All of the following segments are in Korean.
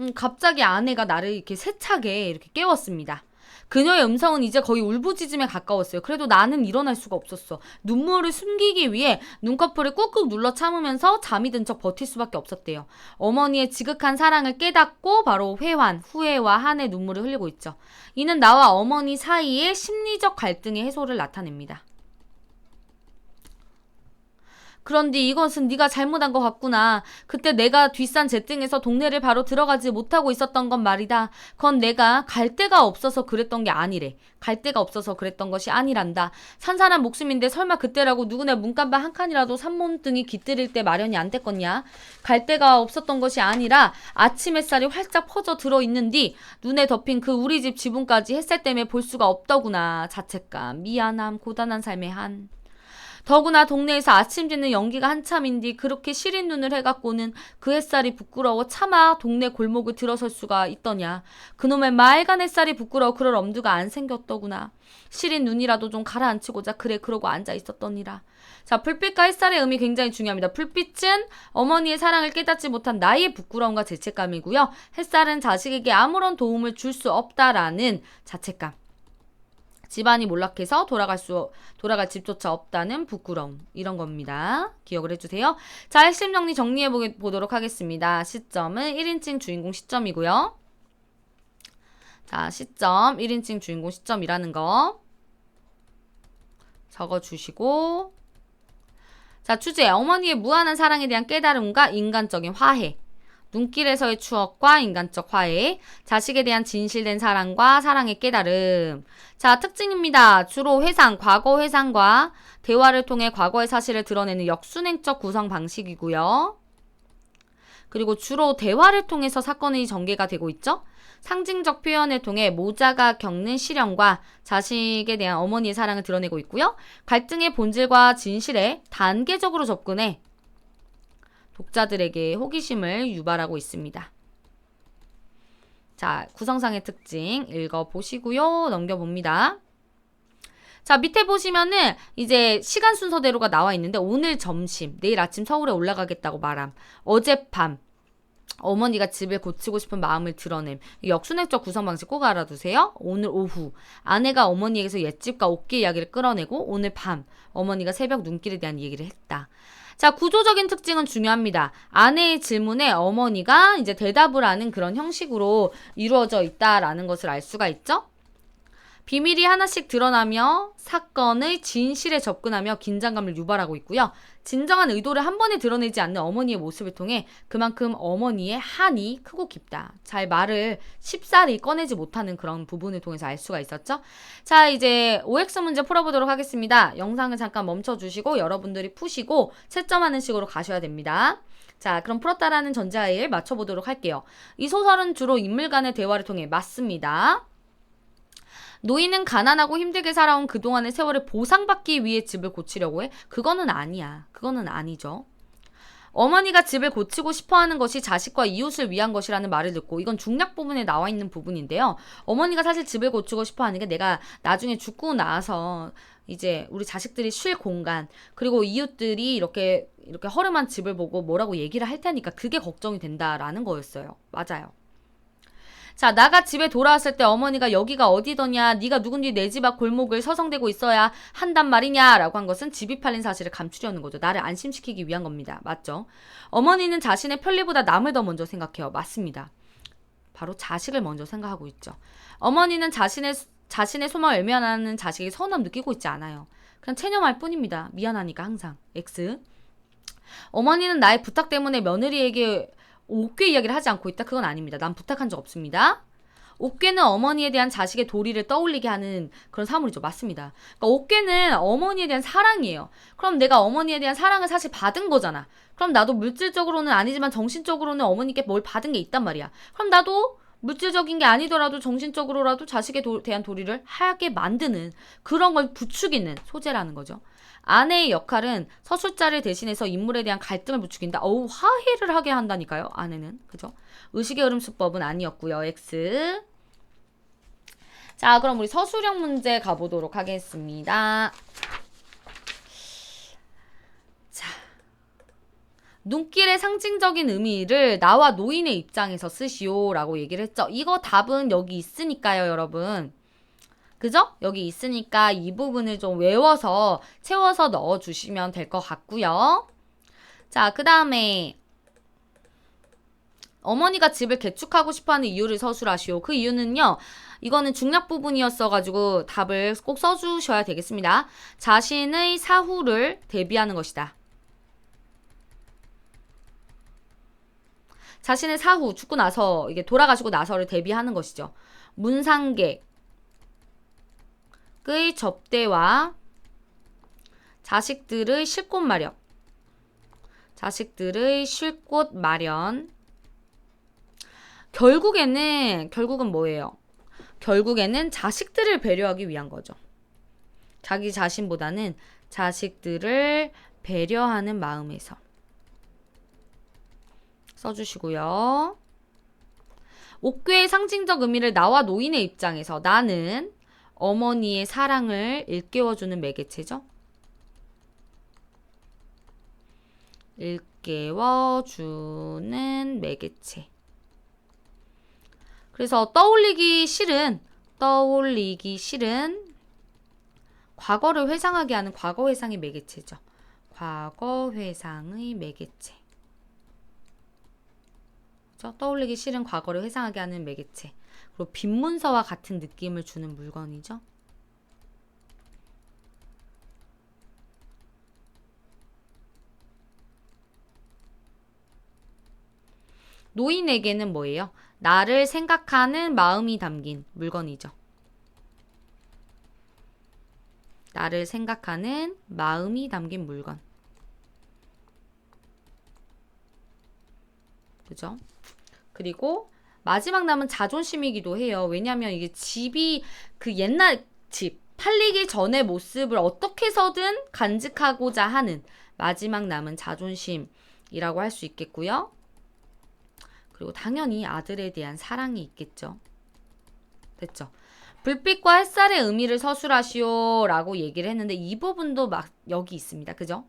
음, 갑자기 아내가 나를 이렇게 세차게 이렇게 깨웠습니다. 그녀의 음성은 이제 거의 울부짖음에 가까웠어요. 그래도 나는 일어날 수가 없었어. 눈물을 숨기기 위해 눈꺼풀을 꾹꾹 눌러 참으면서 잠이 든 척 버틸 수밖에 없었대요. 어머니의 지극한 사랑을 깨닫고 바로 회환, 후회와 한의 눈물을 흘리고 있죠. 이는 나와 어머니 사이의 심리적 갈등의 해소를 나타냅니다. 그런데 이것은 네가 잘못한 것 같구나. 그때 내가 뒷산 제등에서 동네를 바로 들어가지 못하고 있었던 건 말이다. 그건 내가 갈 데가 없어서 그랬던 게 아니래. 갈 데가 없어서 그랬던 것이 아니란다. 산 사람 목숨인데 설마 그때라고 누구네 문간방 한 칸이라도 산몸등이 깃들일 때 마련이 안 됐겠냐? 갈 데가 없었던 것이 아니라 아침 햇살이 활짝 퍼져 들어 있는 뒤 눈에 덮인 그 우리 집 지붕까지 햇살 때문에 볼 수가 없더구나. 자책감, 미안함, 고단한 삶의 한. 더구나 동네에서 아침 짓는 연기가 한참인디 그렇게 시린 눈을 해갖고는 그 햇살이 부끄러워 차마 동네 골목을 들어설 수가 있더냐. 그놈의 맑은 햇살이 부끄러워 그럴 엄두가 안 생겼더구나. 시린 눈이라도 좀 가라앉히고자 그래 그러고 앉아 있었더니라. 자, 불빛과 햇살의 의미 굉장히 중요합니다. 불빛은 어머니의 사랑을 깨닫지 못한 나의 부끄러움과 죄책감이고요. 햇살은 자식에게 아무런 도움을 줄 수 없다라는 자책감. 집안이 몰락해서 돌아갈 수 돌아갈 집조차 없다는 부끄러움 이런 겁니다. 기억을 해주세요. 자 핵심 정리 정리해 보도록 하겠습니다. 시점은 1인칭 주인공 시점이고요. 자 시점 1인칭 주인공 시점이라는 거 적어주시고 자 주제 어머니의 무한한 사랑에 대한 깨달음과 인간적인 화해 눈길에서의 추억과 인간적 화해, 자식에 대한 진실된 사랑과 사랑의 깨달음. 자, 특징입니다. 주로 회상, 과거 회상과 대화를 통해 과거의 사실을 드러내는 역순행적 구성 방식이고요. 그리고 주로 대화를 통해서 사건이 전개가 되고 있죠. 상징적 표현을 통해 모자가 겪는 시련과 자식에 대한 어머니의 사랑을 드러내고 있고요. 갈등의 본질과 진실에 단계적으로 접근해 독자들에게 호기심을 유발하고 있습니다. 자, 구성상의 특징 읽어보시고요. 넘겨봅니다. 자, 밑에 보시면은 이제 시간 순서대로가 나와 있는데 오늘 점심, 내일 아침 서울에 올라가겠다고 말함. 어젯밤, 어머니가 집을 고치고 싶은 마음을 드러냄. 역순행적 구성 방식 꼭 알아두세요. 오늘 오후 아내가 어머니에게서 옛집과 옥기 이야기를 끌어내고 오늘 밤 어머니가 새벽 눈길에 대한 얘기를 했다. 자, 구조적인 특징은 중요합니다. 아내의 질문에 어머니가 이제 대답을 하는 그런 형식으로 이루어져 있다라는 것을 알 수가 있죠? 비밀이 하나씩 드러나며 사건의 진실에 접근하며 긴장감을 유발하고 있고요. 진정한 의도를 한 번에 드러내지 않는 어머니의 모습을 통해 그만큼 어머니의 한이 크고 깊다. 잘 말을 쉽사리 꺼내지 못하는 그런 부분을 통해서 알 수가 있었죠. 자, 이제 OX 문제 풀어보도록 하겠습니다. 영상을 잠깐 멈춰주시고 여러분들이 푸시고 채점하는 식으로 가셔야 됩니다. 자, 그럼 풀었다라는 전자에 맞춰보도록 할게요. 이 소설은 주로 인물 간의 대화를 통해 맞습니다. 노인은 가난하고 힘들게 살아온 그동안의 세월을 보상받기 위해 집을 고치려고 해? 그거는 아니야. 그거는 아니죠. 어머니가 집을 고치고 싶어 하는 것이 자식과 이웃을 위한 것이라는 말을 듣고 이건 중략 부분에 나와 있는 부분인데요. 어머니가 사실 집을 고치고 싶어 하는 게 내가 나중에 죽고 나서 이제 우리 자식들이 쉴 공간 그리고 이웃들이 이렇게 이렇게 허름한 집을 보고 뭐라고 얘기를 할 테니까 그게 걱정이 된다라는 거였어요. 맞아요. 자, 나가 집에 돌아왔을 때 어머니가 여기가 어디더냐, 네가 누군지 내 집 앞 골목을 서성대고 있어야 한단 말이냐라고 한 것은 집이 팔린 사실을 감추려는 거죠. 나를 안심시키기 위한 겁니다. 맞죠? 어머니는 자신의 편리보다 남을 더 먼저 생각해요. 맞습니다. 바로 자식을 먼저 생각하고 있죠. 어머니는 자신의 자신의 소망을 외면하는 자식이 서운함 느끼고 있지 않아요. 그냥 체념할 뿐입니다. 미안하니까 항상. X. 어머니는 나의 부탁 때문에 며느리에게 옥괴 이야기를 하지 않고 있다? 그건 아닙니다. 난 부탁한 적 없습니다. 옥괴는 어머니에 대한 자식의 도리를 떠올리게 하는 그런 사물이죠. 맞습니다. 그러니까 옥괴는 어머니에 대한 사랑이에요. 그럼 내가 어머니에 대한 사랑을 사실 받은 거잖아. 그럼 나도 물질적으로는 아니지만 정신적으로는 어머니께 뭘 받은 게 있단 말이야. 그럼 나도 물질적인 게 아니더라도 정신적으로라도 자식에 도, 대한 도리를 하게 만드는 그런 걸 부추기는 소재라는 거죠. 아내의 역할은 서술자를 대신해서 인물에 대한 갈등을 부추긴다. 어우, 화해를 하게 한다니까요. 아내는. 그죠? 의식의 흐름 수법은 아니었고요. X. 자, 그럼 우리 서술형 문제 가보도록 하겠습니다. 자. 눈길의 상징적인 의미를 나와 노인의 입장에서 쓰시오 라고 얘기를 했죠. 이거 답은 여기 있으니까요, 여러분. 그죠? 여기 있으니까 이 부분을 좀 외워서 채워서 넣어 주시면 될 것 같고요. 자, 그 다음에 어머니가 집을 개축하고 싶어하는 이유를 서술하시오. 그 이유는요. 이거는 중략 부분이었어가지고 답을 꼭 써주셔야 되겠습니다. 자신의 사후를 대비하는 것이다. 자신의 사후 죽고 나서 이게 돌아가시고 나서를 대비하는 것이죠. 문상객 의 접대와 자식들의 쉴곳 마련, 자식들의 쉴곳 마련. 결국에는 결국은 뭐예요? 결국에는 자식들을 배려하기 위한 거죠. 자기 자신보다는 자식들을 배려하는 마음에서 써주시고요. 옥괴의 상징적 의미를 나와 노인의 입장에서 나는 어머니의 사랑을 일깨워주는 매개체죠. 일깨워주는 매개체. 그래서 떠올리기 싫은, 떠올리기 싫은 과거를 회상하게 하는 과거 회상의 매개체죠. 과거 회상의 매개체. 그죠? 떠올리기 싫은 과거를 회상하게 하는 매개체. 그리고 빈문서와 같은 느낌을 주는 물건이죠. 노인에게는 뭐예요? 나를 생각하는 마음이 담긴 물건이죠. 나를 생각하는 마음이 담긴 물건. 그죠? 그리고 마지막 남은 자존심이기도 해요. 왜냐하면 이게 집이 그 옛날 집 팔리기 전의 모습을 어떻게 해서든 간직하고자 하는 마지막 남은 자존심이라고 할 수 있겠고요. 그리고 당연히 아들에 대한 사랑이 있겠죠. 됐죠? 불빛과 햇살의 의미를 서술하시오 라고 얘기를 했는데 이 부분도 막 여기 있습니다. 그죠?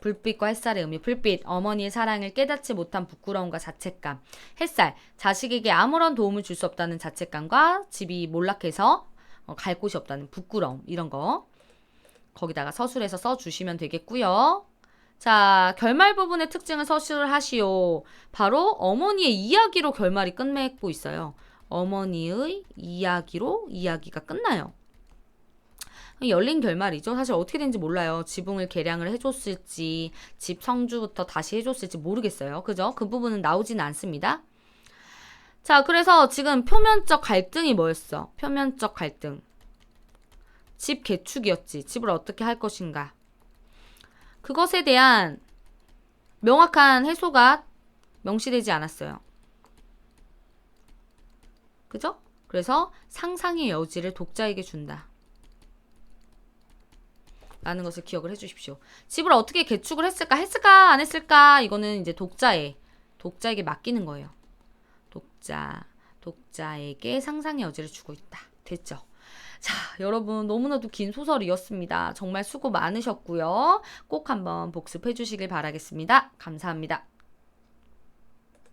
불빛과 햇살의 의미, 불빛, 어머니의 사랑을 깨닫지 못한 부끄러움과 자책감, 햇살, 자식에게 아무런 도움을 줄 수 없다는 자책감과 집이 몰락해서 어, 갈 곳이 없다는 부끄러움, 이런 거. 거기다가 서술해서 써주시면 되겠고요. 자, 결말 부분의 특징을 서술을 하시오. 바로 어머니의 이야기로 결말이 끝맺고 있어요. 어머니의 이야기로 이야기가 끝나요. 열린 결말이죠. 사실 어떻게 된지 몰라요. 지붕을 개량을 해줬을지, 집 성주부터 다시 해줬을지 모르겠어요. 그죠? 그 부분은 나오지는 않습니다. 자, 그래서 지금 표면적 갈등이 뭐였어? 표면적 갈등. 집 개축이었지. 집을 어떻게 할 것인가. 그것에 대한 명확한 해소가 명시되지 않았어요. 그죠? 그래서 상상의 여지를 독자에게 준다. 라는 것을 기억을 해주십시오. 집을 어떻게 개축을 했을까? 했을까? 안 했을까? 이거는 이제 독자의, 독자에게 맡기는 거예요. 독자, 독자에게 상상의 여지를 주고 있다. 됐죠? 자, 여러분 너무나도 긴 소설이었습니다. 정말 수고 많으셨고요. 꼭 한번 복습해 주시길 바라겠습니다. 감사합니다.